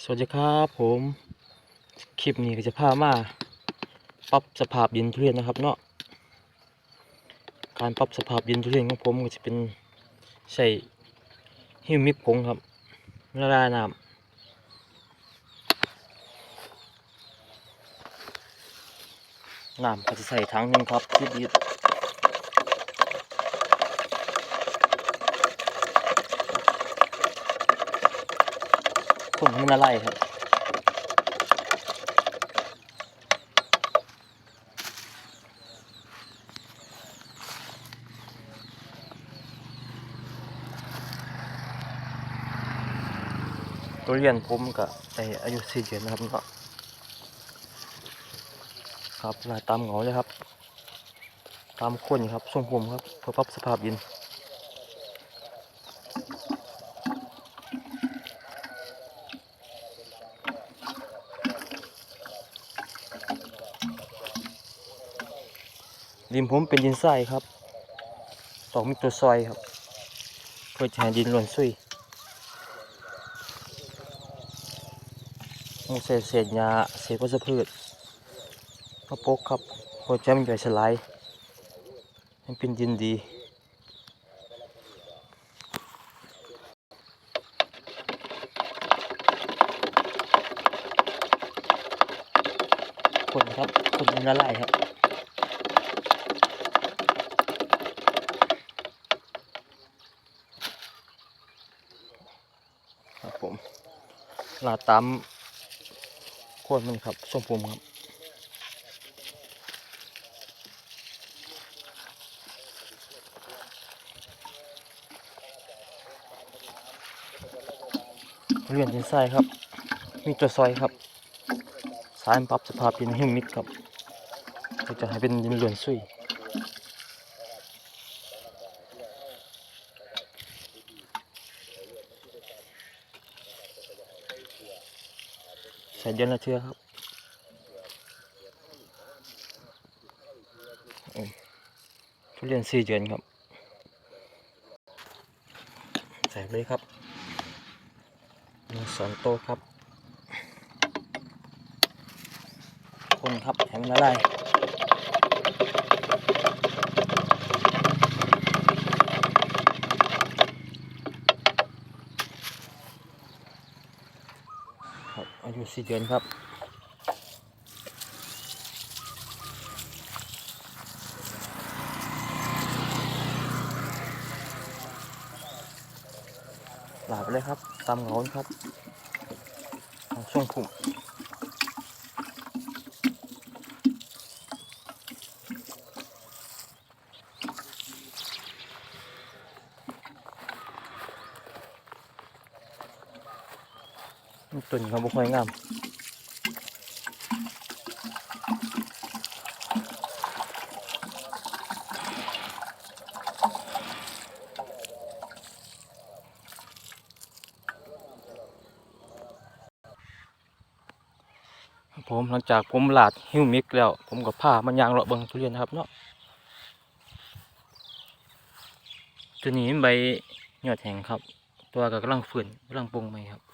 สวัสดีครับผม คลิปนี้ก็จะพามาปรับสภาพดินทุเรียนนะครับเนาะการปรับสภาพดินทุเรียนของผมก็จะเป็นใส่ฮิวมิกผงครับละลายน้ำน้ำก็จะใส่ถังนึงครับที่ดิด ให้มันละลายครับ ตัวเรียนผมกับไออายุสี่เดือนนะครับก็ครับลายตามเหงาเลยครับ ตามคนครับทรงผมครับเพื่อปรับสภาพดิน ดินผมเป็นดินทรายครับตองมีตัวซอยครับ เพื่อจะให้ดินหล่นซุยต้องเศษเศษหญ้าเศษวัชพืชมาปกครับพอจะมันย่อยสลายมันเป็นดินดีคนครับคนมันละลายครับผม ลาตามโคนมันครับทรงผมครับเรียนดินทรายครับ มีตัวซอยครับ สายปรับสภาพดินให้มิดครับ ก็จะให้เป็นดินเหลือนซุย ใส่เดือนละเชือครับทุเรียนสี่เดือนครับ ใส่เลยครับมีสองโตครับคนครับแข็งละลายครับอายุ สีเดือนครับหลาไปเลยครับตามเงาครับช่วงผุ่ม มันตุ่นครับบุค่อยงามผมหลังจากผมหลาดฮิวมิกแล้ว ผมกับผ้ามันยางเลาะเบิงทุเรียนนะครับเนาะตัวนี้ใบยอดแห้งครับ ตัวก็กำลังฝืนกำลังปรุงใหม่ครับดอก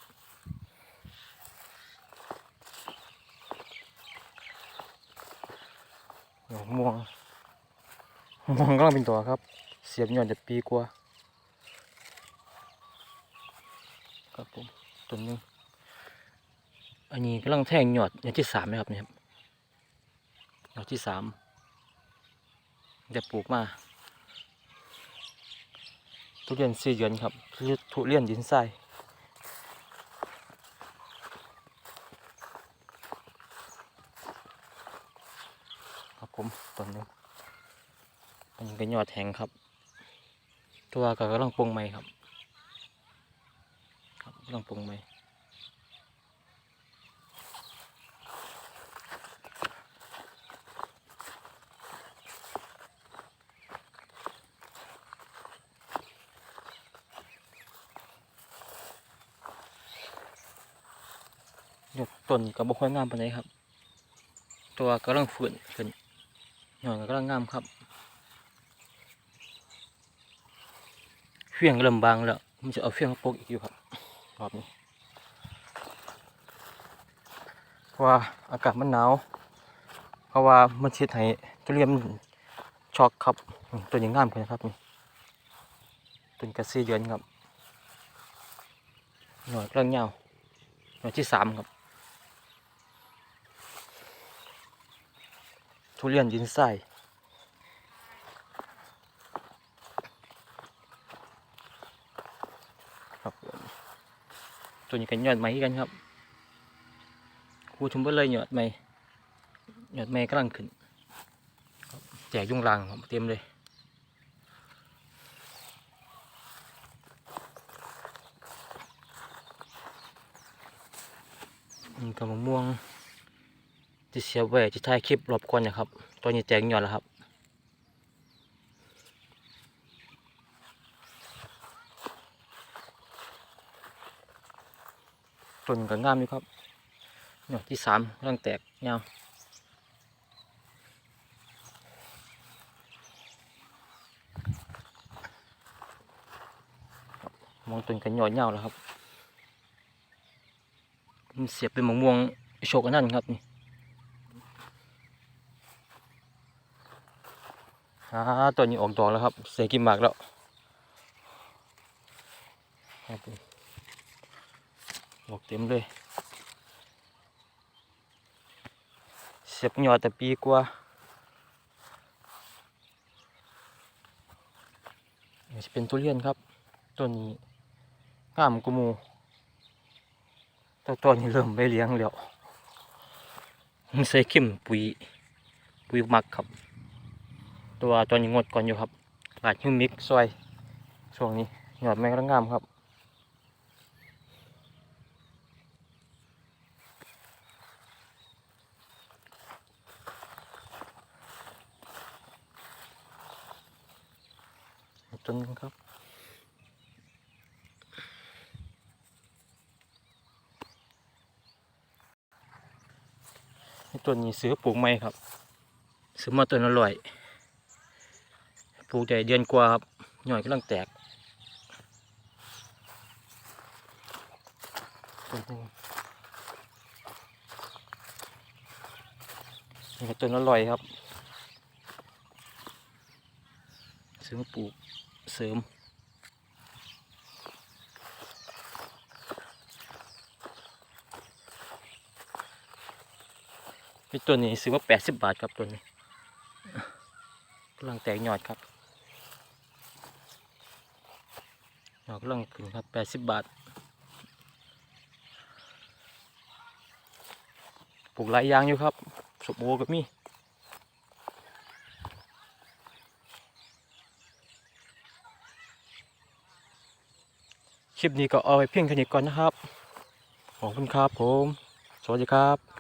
ม่วงม่วงกำลังเป็นตัวครับ เสียบยอดจะปีกว่าครับผมตัวนึงอันนี้กำลังแทงหยอดหยอดที่สามนะครับเนี่ยครับยอดที่สามจะปลูกมา ทุเรียนสี่เดือนครับทุเรียนดินทรายครับผมต้นหนึงอันนี้ ก็ยอดแหงครับ ตัวก็กำลังปรุงใหม่ครับ ครับกำลังปรุงใหม่ยกต้นก็บ่ค่อยงามปานใดครับ ตัวกำลังฝืนขึ้นยอดก็กำลังงามครับ เฟียงเริ่มบางแล้วผมจะเอาเฟียงมาโปกอีกอยู่ครับรอบนี้เพราะว่าอากาศมันหนาวเพราะว่ามันชิดให้ทุเรียนช็อกครับตัวนี้งามเลยครับนี่ต้นกระซีเดือนครับ หน่วยกลางยาหน่วยที่สามครับ ทุเรียนยินไส้ ครับตัวนี้กันยอดไม้กันครับคูชุมเบอร์เลยยอดไม้ยอดไม้กำลังขึ้นแจกยุงรังครับเต็มเลยนี่กับมะม่วงที่เสียบไว้ที่ถ่ายคลิปรอบก่อนนะครับตัวนี้แจกยอดแล้วครับ ต้นก็งามอยู่ครับหน่ยที่สามกำลังแตกยาวครับมองต้นกันยอดยาวแล้วครับมันเสียบเป็นมะม่วงโชกันนั่นครับนี่อ่าตัวนี้ออกดอกแล้วครับ เสียกินหมากแล้วครับ ผมดอกเต็มเลยเสียบยอดแต่ปีกว่าจะเป็นทุเรียนครับต้นนี้งามกุมูแต่ต้นนี้เริ่มไม่เลี้ยงแล้วมันใส่เข้มปุ๋ยปุ๋ยมักครับ ตัวตัวนี้งดก่อนอยู่ครับหลาดฮิวมิกซอยช่วงนี้ยอดแมงกระงามครับ ต้นครับต้นนี้ซื้อปลูกใหม่ครับ ซื้อมาต้นอร่อย ปลูกได้เดือนกว่าครับ หน่อยกำลังแตกต้นหนึงนี่ก็ต้นอร่อยครับ ซื้อมาปลูก เสริมพี่ตัวนี้ซื้อมาแปดสิบบาทครับตัวนี้กำลังแตกยอดครับยอดกำลังขึ้นครับแปดสิบบาทปลูกหลายอย่างอยู่ครับสมโอกับมี คลิปนี้ก็เอาไว้เพียงแค่นี้ก่อนนะครับ ขอบคุณครับผม สวัสดีครับ